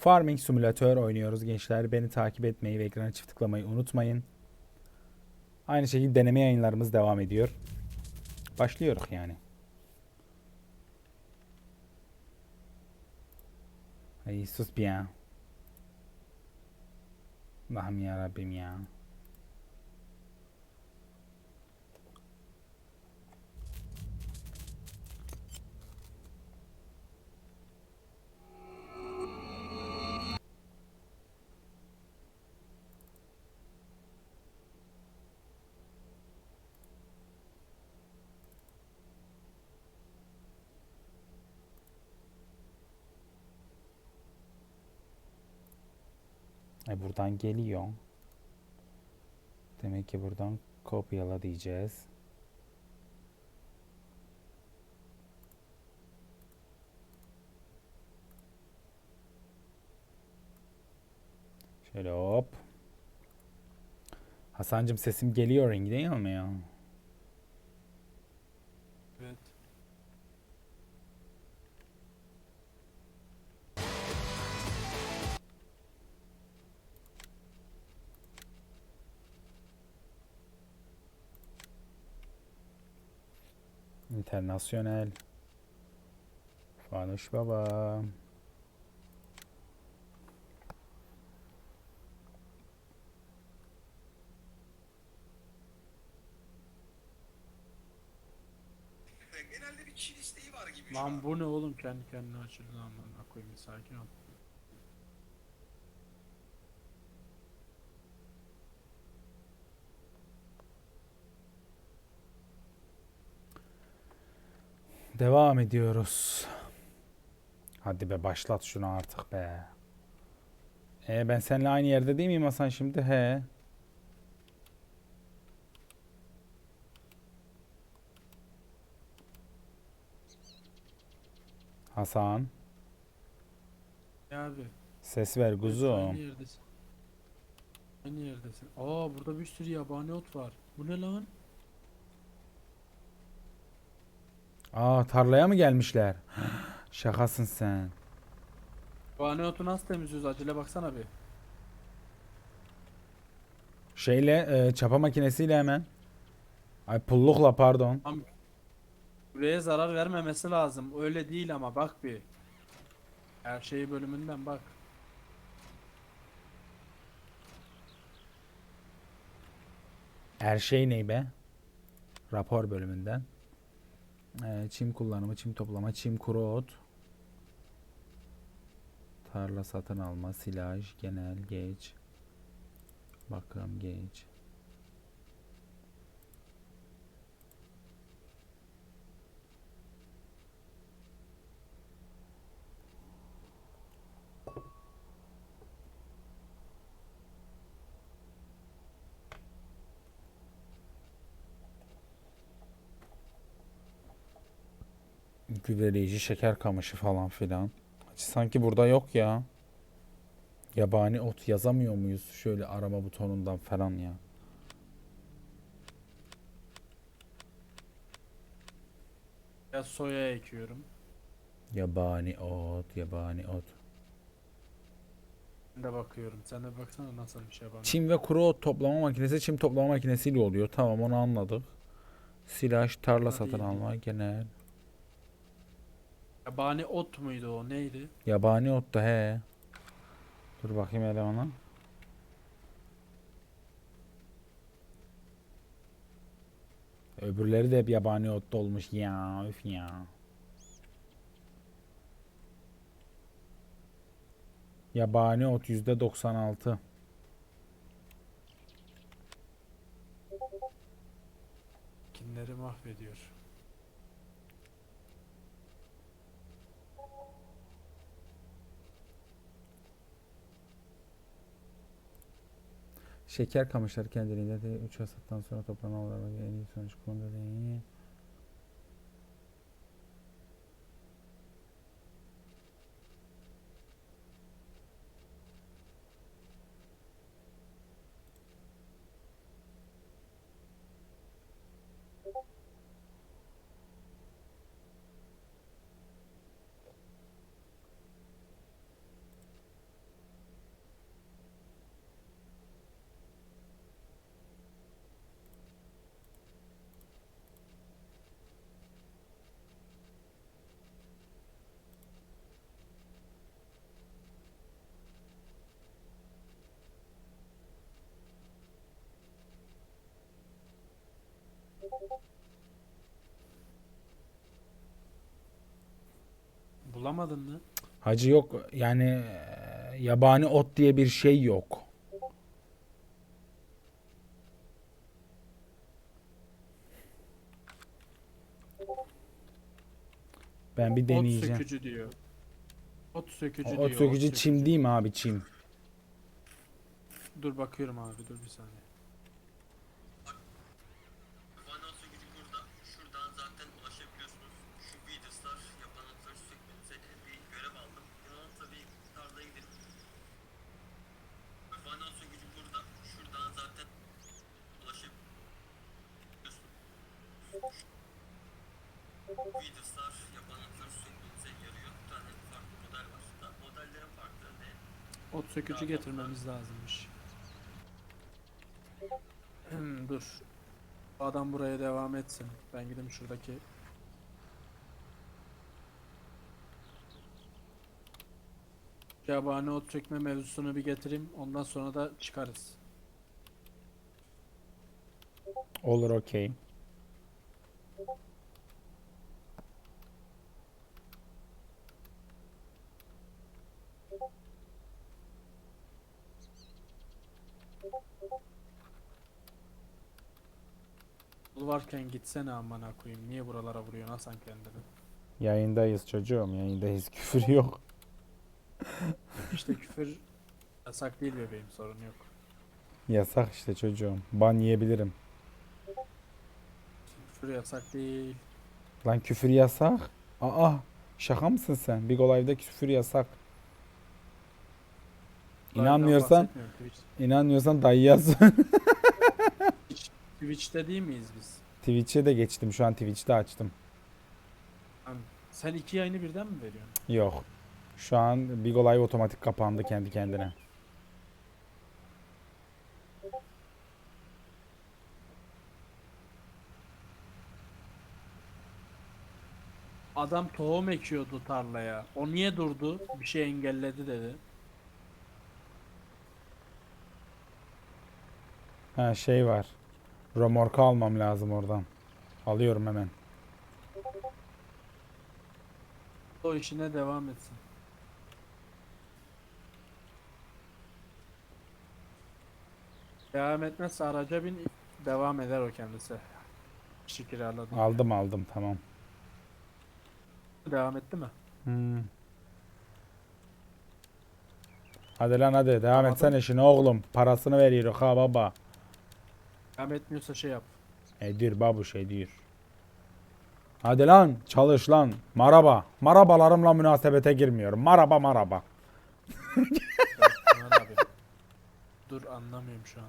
Farming Simulator oynuyoruz gençler. Beni takip etmeyi ve ekrana çift tıklamayı unutmayın. Aynı şekilde deneme yayınlarımız devam ediyor. Başlıyoruz yani. Ay sus bir ya. Allah'ım ya Rabbim ya. E buradan geliyor. Demek ki buradan kopyala diyeceğiz. Şöyle hop. Hasancım sesim geliyor rengi değil mi ya? İnternasyonel. Fanuş baba. Genelde bir Çin isteği var gibi şu Lan an. bu ne oğlum kendi kendine açıldı lan lan koyayım bir sakin ol. Devam ediyoruz. Hadi be başlat şunu artık be. E ben seninle aynı yerde değil miyim Hasan şimdi? He. Hasan, Ya abi. ses ver kuzum. Aynı yerdesin. Aynı yerdesin. Aa burada bir sürü yabani ot var. Bu ne lan? Aa tarlaya mı gelmişler? Şakasın sen. Yabani otu nasıl temizliyoruz acele baksana bir. Şeyle e, çapa makinesiyle hemen. Ay pullukla pardon. Buraya zarar vermemesi lazım. Öyle değil ama bak bir. Her şeyi bölümünden bak. Her şey ney be? Rapor bölümünden. Ee, çim kullanımı, çim toplama, çim kuru ot. Tarla satın alma, silaj, genel, geç. Bakım, geç. Gübreleyici, şeker kamışı falan filan. Sanki burada yok ya. Yabani ot yazamıyor muyuz? Şöyle arama butonundan falan ya. Ya soya ekiyorum. Yabani ot, yabani ot. Ben de bakıyorum. Sen de baksana nasıl bir şey bana. Çim ve kuru ot toplama makinesi çim toplama makinesiyle oluyor. Tamam onu anladık. Silaj, tarla Hadi satın iyi. alma, genel. Yabani ot muydu o neydi? Yabani ot da he. Dur bakayım hele ona. Öbürleri de hep yabani ot olmuş ya. Üf ya. Yabani ot yüzde 96. Kinleri mahvediyor. Şeker kamışları kendiliğinde de 3 hasattan sonra toplanan olarak en iyi sonuç konuda Bulamadın mı? Hacı yok yani e, yabani ot diye bir şey yok. Ben bir Ot deneyeceğim. sökücü diyor. Ot sökücü O- diyor. Ot sökücü çim değil mi abi çim? Dur bakıyorum abi dur bir saniye. Finance gücü burada. Şuradan zaten ulaşabiliyorsunuz. Şu Weeders'lar yapan atları sökmenize bir görev aldım. Yanılmazsa bir tarlaya gidelim. Finance gücü burada. Şuradan zaten ulaşabiliyorsunuz. Weeders'lar yapan atları sökmenize yarıyor. Bir tane farklı model var. Da modellerin farkları ne? Ot sökücü getirmemiz lazımmış. Hmm, dur. Adam buraya devam etsin. Ben gideyim şuradaki Yabani ot sökme mevzusunu bir getireyim. Ondan sonra da çıkarız. Olur okey. Varken gitsene amına koyayım. Niye buralara vuruyorsun Hasan kendini? Yayındayız çocuğum yayındayız küfür yok. İşte küfür yasak değil bebeğim sorun yok. Yasak işte çocuğum. Ban yiyebilirim. Küfür yasak değil. Lan küfür yasak. Aa şaka mısın sen? Big Olay'da küfür yasak. Live'dan İnanmıyorsan, bahsetmiyorum, Twitch. inanmıyorsan dayı yaz. Twitch'te değil miyiz biz? Twitch'e de geçtim. Şu an Twitch'te açtım. Sen iki yayını birden mi veriyorsun? Yok. Şu an Big Olay otomatik kapandı kendi kendine. Adam tohum ekiyordu tarlaya. O niye durdu? Bir şey engelledi dedi. Ha şey var. Romorka almam lazım oradan. Alıyorum hemen. O işine devam etsin. Devam etmezse araca bin devam eder o kendisi. Kişi kiraladı. Aldım aldım tamam. Devam etti mi? Hmm. Hadi lan hadi devam Tamam. etsene işine oğlum. Parasını veriyor ha baba. Devam etmiyorsa şey yap. Edir babuş edir. Hadi lan çalış lan. Maraba. Marabalarımla münasebete girmiyorum. Maraba maraba. Abi. Dur anlamıyorum şu an.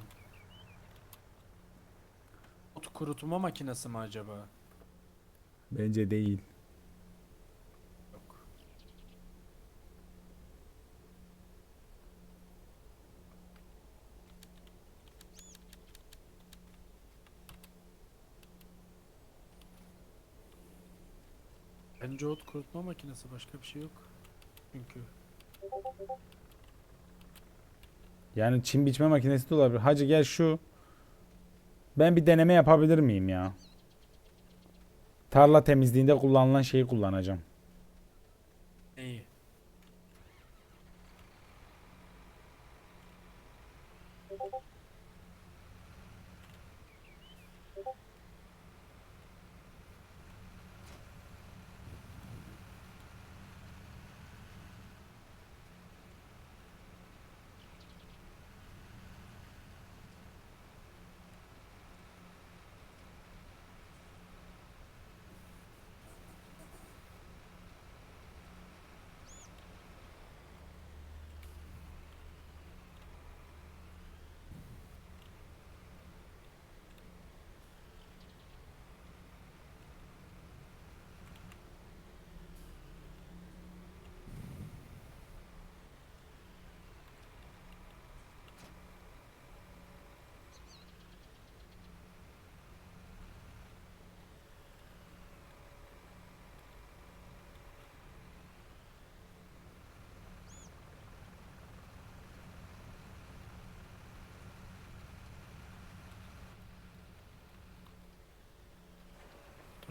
Ot kurutma makinesi mi acaba? Bence değil. Bence ot kurutma makinesi başka bir şey yok. Çünkü. Yani çim biçme makinesi de olabilir. Hacı gel şu. Ben bir deneme yapabilir miyim ya? Tarla temizliğinde kullanılan şeyi kullanacağım. İyi.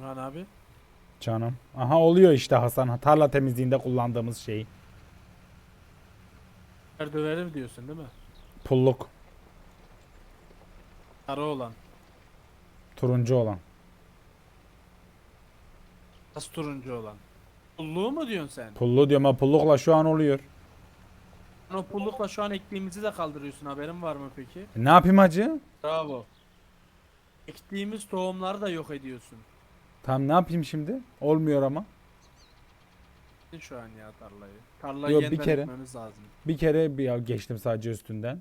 Burhan abi. Canım. Aha oluyor işte Hasan. Tarla temizliğinde kullandığımız şey. Her döveri mi diyorsun değil mi? Pulluk. Sarı olan. Turuncu olan. Nasıl turuncu olan? Pulluğu mu diyorsun sen? Pullu diyorum ama pullukla şu an oluyor. Sen o pullukla şu an ektiğimizi de kaldırıyorsun haberin var mı peki? E, ne yapayım hacı? Bravo. Ektiğimiz tohumları da yok ediyorsun. Tamam ne yapayım şimdi? Olmuyor ama. Şu an ya tarlayı. Tarlayı Yok, bir yeniden kere. ekmemiz lazım. Bir kere bir geçtim sadece üstünden.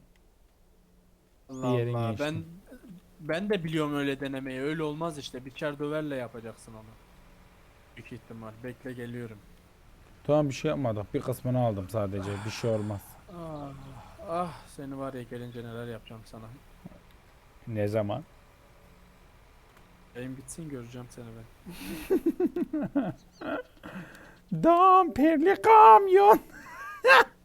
Allah Diğerini Allah. Ben ben de biliyorum öyle denemeyi. Öyle olmaz işte. Biçer döverle yapacaksın onu. Büyük ihtimal. Bekle geliyorum. Tamam bir şey yapmadık. Bir kısmını aldım sadece. Bir şey olmaz. Ah, ah seni var ya gelince neler yapacağım sana. Ne zaman? Yayın bitsin göreceğim seni ben. Damperli kamyon.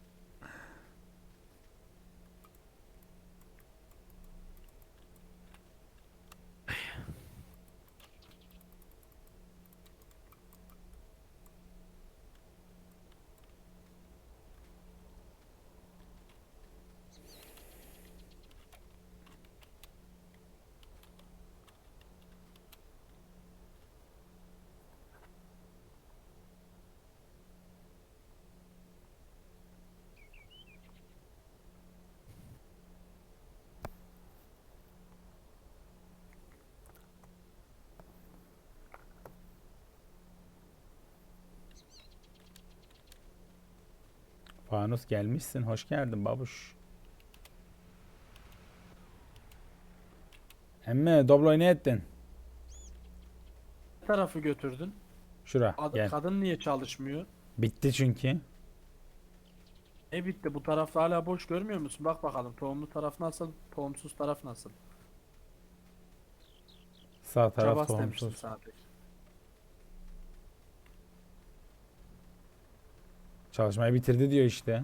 Fanus gelmişsin. Hoş geldin babuş. Emme Doblo'yu ne ettin? Ne tarafı götürdün? Şura Ad- gel. kadın niye çalışmıyor? Bitti çünkü. E bitti bu tarafta hala boş görmüyor musun? Bak bakalım tohumlu taraf nasıl, tohumsuz taraf nasıl? Sağ taraf Çabas demiştim tohumsuz. sana Çalışmayı bitirdi diyor işte.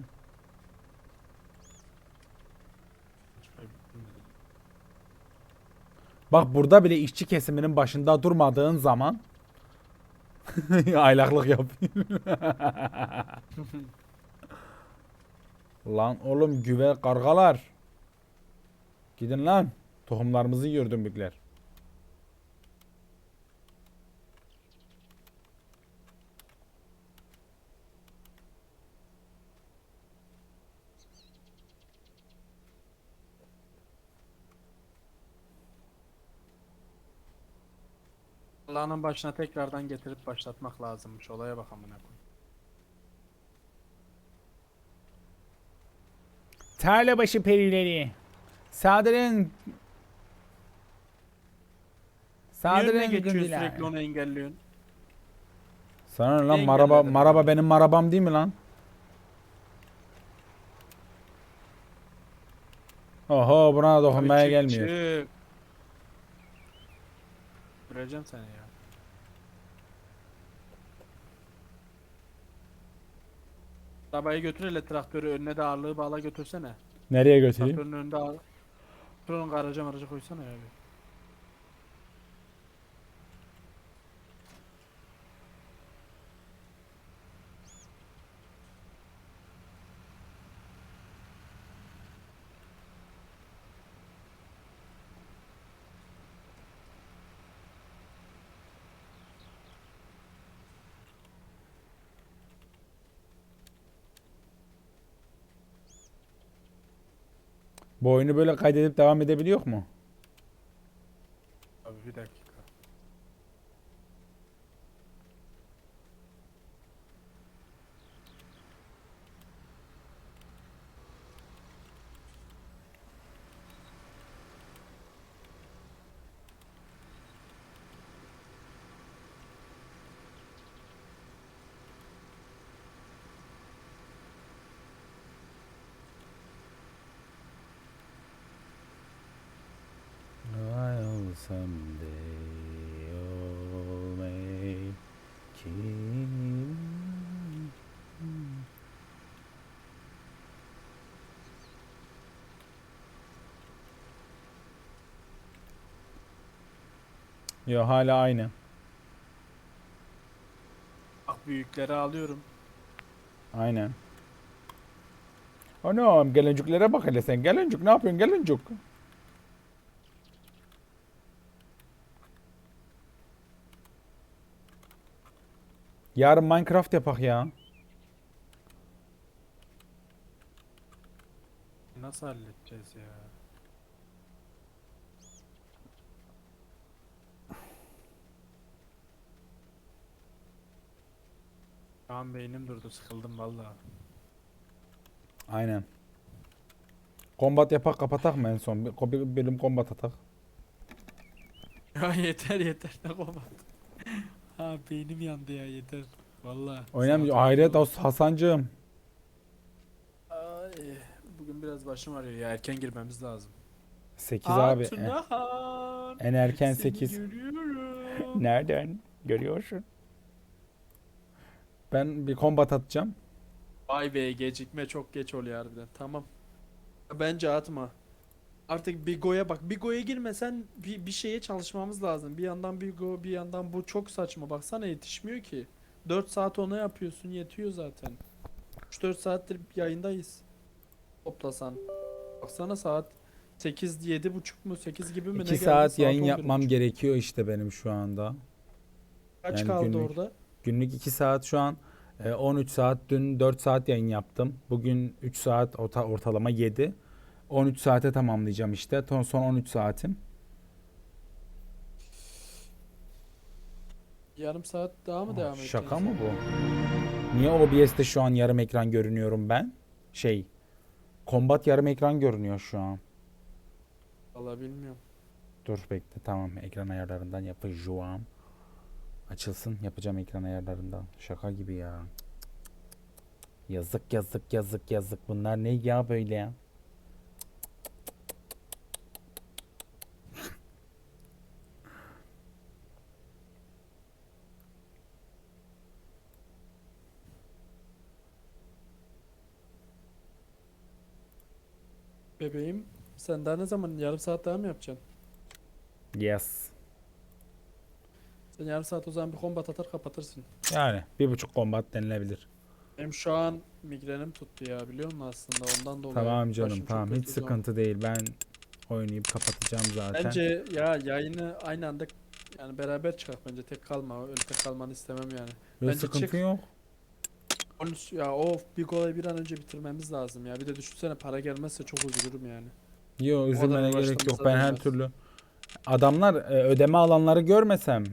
Bak burada bile işçi kesiminin başında durmadığın zaman aylaklık yapıyor. lan oğlum güve kargalar. Gidin lan. Tohumlarımızı yiyor dümbükler. Allah'ın başına tekrardan getirip başlatmak lazımmış. Olaya bak amına koyayım. Tarlabaşı perileri. Saldırın. Niye Saldırın önüne geçiyor gündüler. sürekli onu engelliyorsun? Sana ne lan Ne maraba maraba abi? benim marabam değil mi lan? Oho buna Abi dokunmaya çık, gelmiyor. çık. Göreceğim seni ya. Arabayı götür hele traktörü önüne de ağırlığı bağla götürsene. Nereye götüreyim? Traktörün önünde ağır. Şuranın garaja maraja koysana ya bir. Bu oyunu böyle kaydedip devam edebiliyor mu? Yo hala aynı. Bak büyükleri alıyorum. Aynen. Anam gelincüklere bak hele sen. Gelincük ne yapıyorsun gelincük? Yarın Minecraft yapak ya. Nasıl halledeceğiz ya? An beynim durdu sıkıldım vallahi. Aynen. Kombat yapak kapatak mı en son? Bir, bir bölüm kombat atak. Ya yeter yeter ne komat. ha beynim yandı ya yeter. Vallahi. Oynamıyor. Hayret olsun Hasancığım. Ay, bugün biraz başım ağrıyor ya erken girmemiz lazım. 8 abi. En, Tunahan, en erken seni 8. görüyorum. Nereden? Görüyorsun. Ben bir kombat atacağım. Vay be gecikme çok geç oluyor harbiden. Tamam. Bence atma. Artık Bigo'ya bak. Bigo'ya girmesen bir, bir şeye çalışmamız lazım. Bir yandan Bigo bir yandan bu çok saçma. Baksana yetişmiyor ki. 4 saat ona yapıyorsun yetiyor zaten. 3-4 saattir yayındayız. Toplasan. Baksana saat 8 7 buçuk mu 8 gibi mi ne 2 geldi? saat yayın 11.30. yapmam gerekiyor işte benim şu anda. Kaç yani kaldı günlük. orada? Günlük 2 saat şu an e, 13 saat. Dün 4 saat yayın yaptım. Bugün 3 saat orta, ortalama 7. 13 saate tamamlayacağım işte. Ton- Son 13 saatim. Yarım saat daha mı Aa, devam edeceğiz? Şaka mı bu? Niye OBS'te şu an yarım ekran görünüyorum ben? Şey, Combat yarım ekran görünüyor şu an. Valla bilmiyorum. Dur bekle tamam ekran ayarlarından yapacağım. Açılsın yapacağım ekran ayarlarından. Şaka gibi ya. Yazık yazık yazık yazık. Bunlar ne ya böyle ya? Bebeğim sen daha ne zaman yarım saat daha mı yapacaksın? Yes. Sen yarım saat o zaman bir kombat atar kapatırsın. Yani bir buçuk combat denilebilir. Benim şu an migrenim tuttu ya biliyor musun aslında ondan dolayı. Tamam canım başım tamam hiç sıkıntı değil. Ben oynayıp kapatacağım zaten. Bence ya yayını aynı anda yani beraber çıkar bence tek kalma öyle tek kalmanı istemem yani. Yok, bence sıkıntı çık. yok. Üst- ya of bir olayı bir an önce bitirmemiz lazım ya. Bir de düşünsene para gelmezse çok üzülürüm yani. Yok üzülmene gerek yok. Ben her türlü adamlar e, ödeme alanları görmesem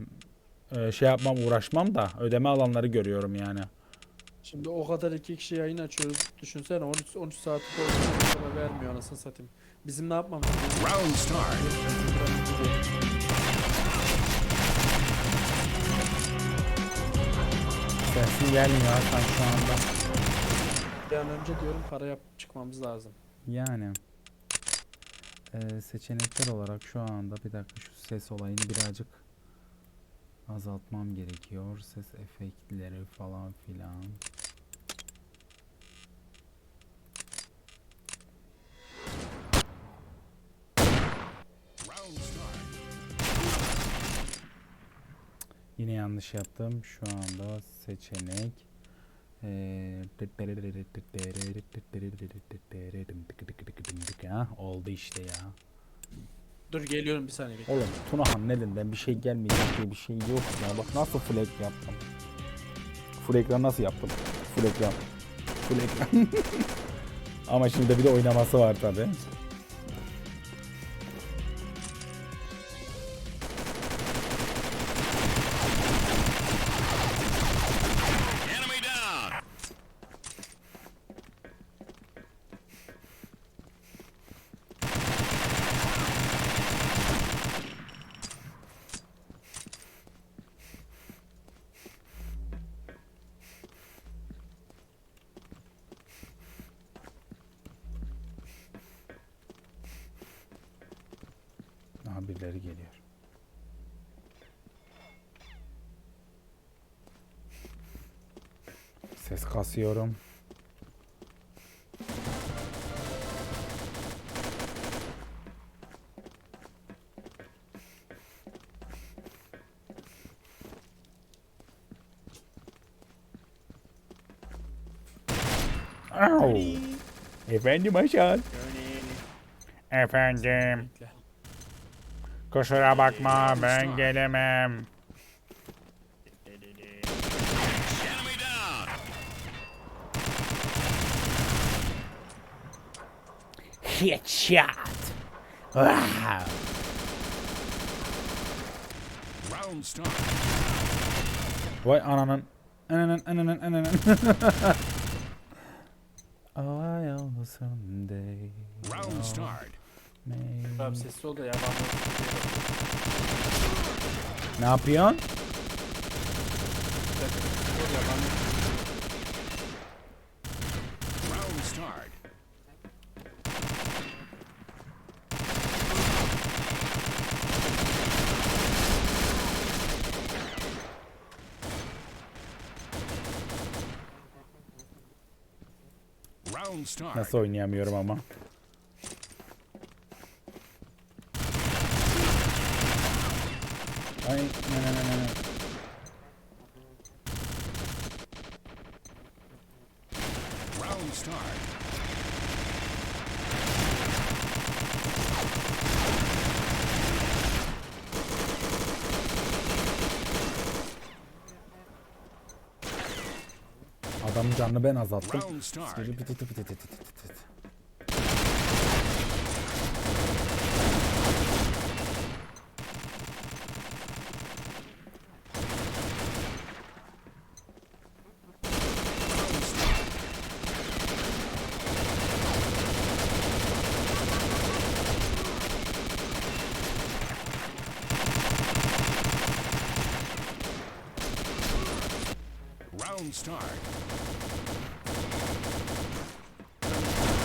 e, şey yapmam uğraşmam da ödeme alanları görüyorum yani. Şimdi o kadar iki kişi yayın açıyoruz. Düşünsene 13 13 saat sonra vermiyor anasını satayım. Bizim ne yapmamız lazım? Round start. Sensin gelmiyor Hakan şu anda. Bir an önce diyorum para yapıp çıkmamız lazım. Yani e, seçenekler olarak şu anda bir dakika şu ses olayını birazcık azaltmam gerekiyor. Ses efektleri falan filan. Yine yanlış yaptım. Şu anda seçenek oldu işte ya. Dur geliyorum bir saniye. Oğlum Tunahan elinden bir şey gelmeyecek diye bir şey yok ya. Bak nasıl ekran yaptım. Full ekran nasıl yaptım? Full ekran. Full ekran. Ama şimdi de bir de oynaması var tabi. birileri geliyor. Ses kasıyorum. Au. Efendim Haşan. Efendim. Kusura bakma ben gelemem. Headshot. Wow. Round start. Vay ananın. Ananın ananın ananın. oh, I know someday. Round start. May- Abi sessiz ol da ya ben Ne yapıyorsun? Round start. Round start. Nasıl oynayamıyorum ama. Ay ne ne ne ne. Round start. Adamın canını ben azalttım. Round start. Round start. Round start.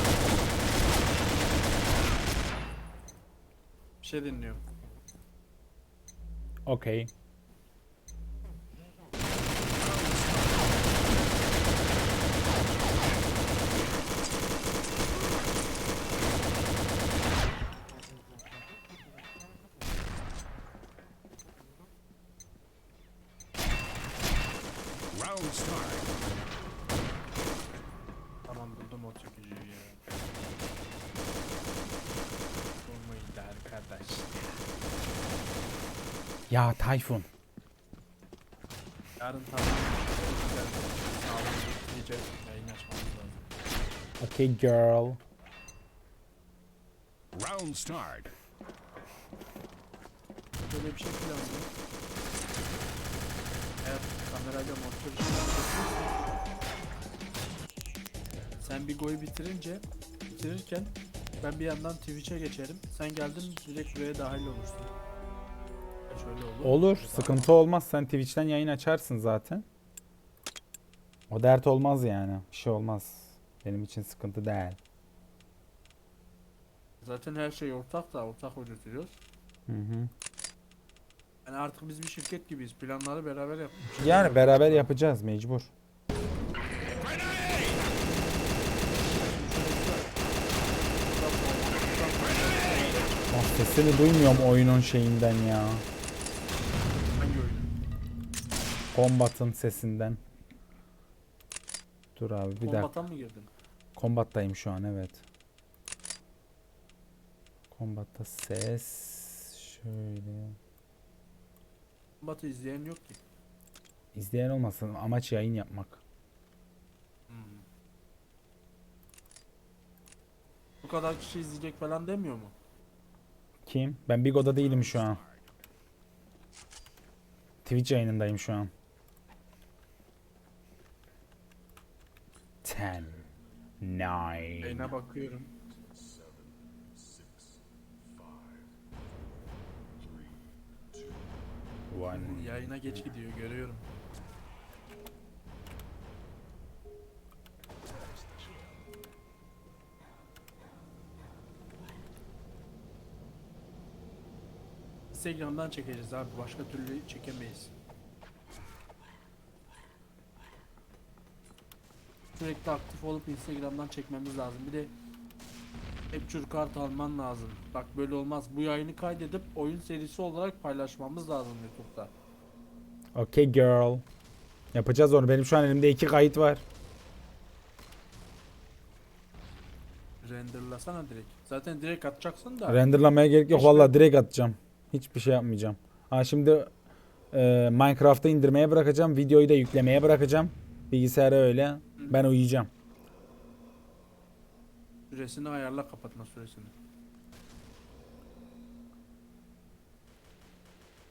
Bir şey dinliyorum. Okey. Round start. Tamam buldum o çekiciyi ya. Tayfun. Yarın tamam. Güzel. Sağlam bir yayın açmamız lazım. Okay girl. Round start. Böyle bir şey planlıyor. Eğer kamerayla monitör Sen bir goyu bitirince bitirirken ben bir yandan Twitch'e geçerim. Sen geldin direkt buraya dahil olursun. Şöyle olur. Olur. Sıkıntı olmaz. Sen Twitch'ten yayın açarsın zaten. O dert olmaz yani. Bir şey olmaz. Benim için sıkıntı değil. Zaten her şey ortak da ortak yürütüyoruz. Hı hı. Yani artık biz bir şirket gibiyiz. Planları beraber yapıyoruz. Yani beraber yapacağız mecbur. Bak sesini duymuyorum oyunun şeyinden ya. Combat'ın sesinden. Dur abi bir dakika. Mı girdin? Combat'tayım şu an evet. Combat'ta ses şöyle. Kombatı izleyen yok ki. İzleyen olmasın amaç yayın yapmak. Hmm. Bu kadar kişi izleyecek falan demiyor mu? Kim? Ben Bigo'da değilim şu an. Twitch yayınındayım şu an. 10 9 Yayına bakıyorum.1 Yayına geç gidiyor görüyorum. Instagram'dan çekeceğiz abi. Başka türlü çekemeyiz. Sürekli aktif olup Instagram'dan çekmemiz lazım. Bir de capture kart alman lazım. Bak böyle olmaz. Bu yayını kaydedip oyun serisi olarak paylaşmamız lazım YouTube'da. Okay girl. Yapacağız onu. Benim şu an elimde iki kayıt var. renderlasana direkt. Zaten direkt atacaksın da. Renderlamaya gerek yok. Vallahi direkt atacağım. Hiçbir şey yapmayacağım. Ha şimdi e, Minecraft'ta indirmeye bırakacağım. Videoyu da yüklemeye bırakacağım. Bilgisayara öyle. Ben uyuyacağım. Süresini ayarla kapatma süresini.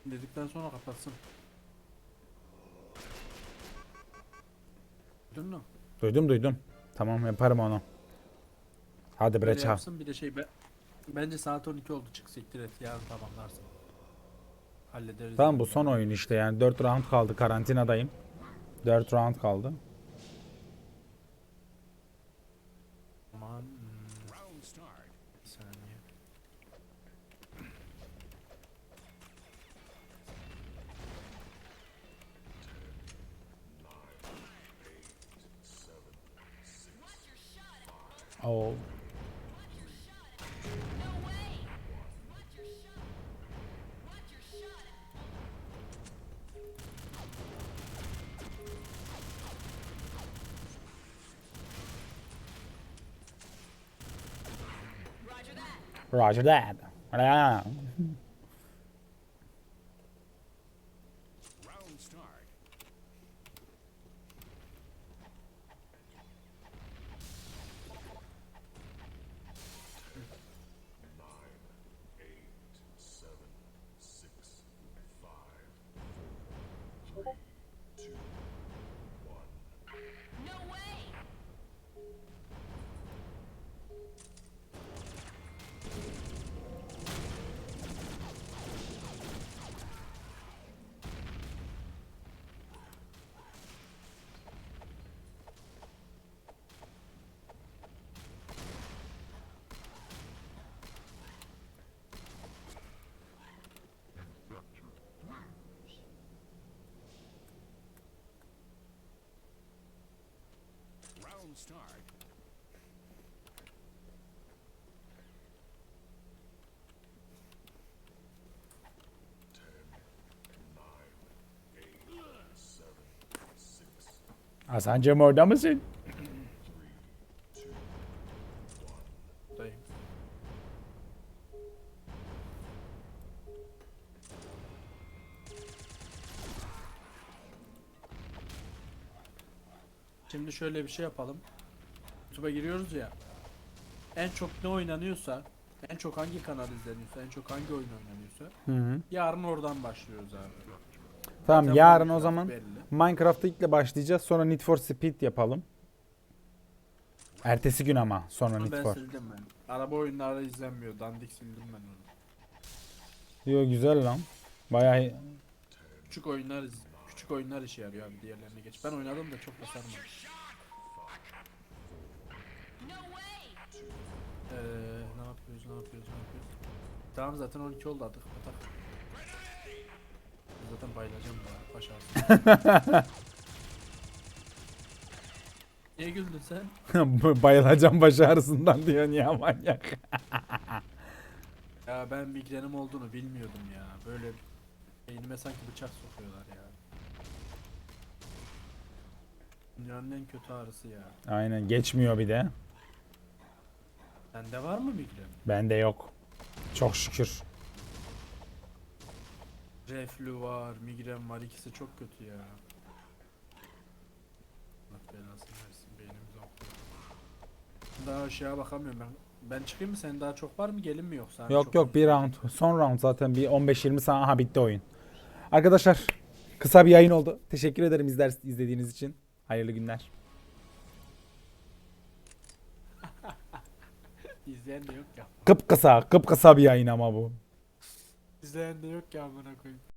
Dedikten sonra kapatsın. Duydun mu? Duydum duydum. Tamam yaparım onu. Hadi bre Böyle çal. yapsın bir de şey be, bence saat 12 oldu çık siktir et yarın tamamlarsın. Hallederiz. Tamam bu son oyun işte yani 4 round kaldı karantinadayım. 4 round kaldı. Aman hmm, Roger that. Round start. Hasancığım orada mısın? Şimdi şöyle bir şey yapalım. YouTube'a giriyoruz ya. En çok ne oynanıyorsa, en çok hangi kanal izleniyorsa, en çok hangi oyun oynanıyorsa Hı hı. yarın oradan başlıyoruz abi. Tamam Zaten yarın o Minecraft zaman belli. Minecraft'ta ilk başlayacağız. Sonra Need for Speed yapalım. Ertesi gün ama sonra Onu Need ben for. sildim ben. Araba oyunları izlenmiyor. Dandik sildim ben onu. Yo güzel lan. Bayağı Küçük oyunlar iz- küçük oyunlar işe yarıyor abi diğerlerine geç. Ben oynadım da çok da sarmadı. Eee ne yapıyoruz ne yapıyoruz ne yapıyoruz? Tamam zaten 12 oldu artık. Atak. Zaten bayılacağım ya baş ağrısı. Niye güldün sen? bayılacağım baş ağrısından diyorsun ya manyak. Ya ben migrenim olduğunu bilmiyordum ya. Böyle beynime sanki bıçak sokuyorlar ya. Dünyanın en kötü ağrısı ya. Aynen geçmiyor bir de. Sende var mı migren? Bende yok. Çok şükür. Reflü var, migren var. ikisi çok kötü ya. Allah belasını versin beynimizi okuyor. Daha aşağı bakamıyorum ben. Ben çıkayım mı? Senin daha çok var mı? Gelin mi yoksa? Hani Yok çok yok bir round. Son round zaten bir 15-20 saniye. Aha bitti oyun. Arkadaşlar kısa bir yayın oldu. Teşekkür ederim izler, izlediğiniz için. Hayırlı günler. İzleyen de yok ya. Kıpkısa, kıpkısa bir yayın ama bu. İzleyen de yok ya amına koyayım.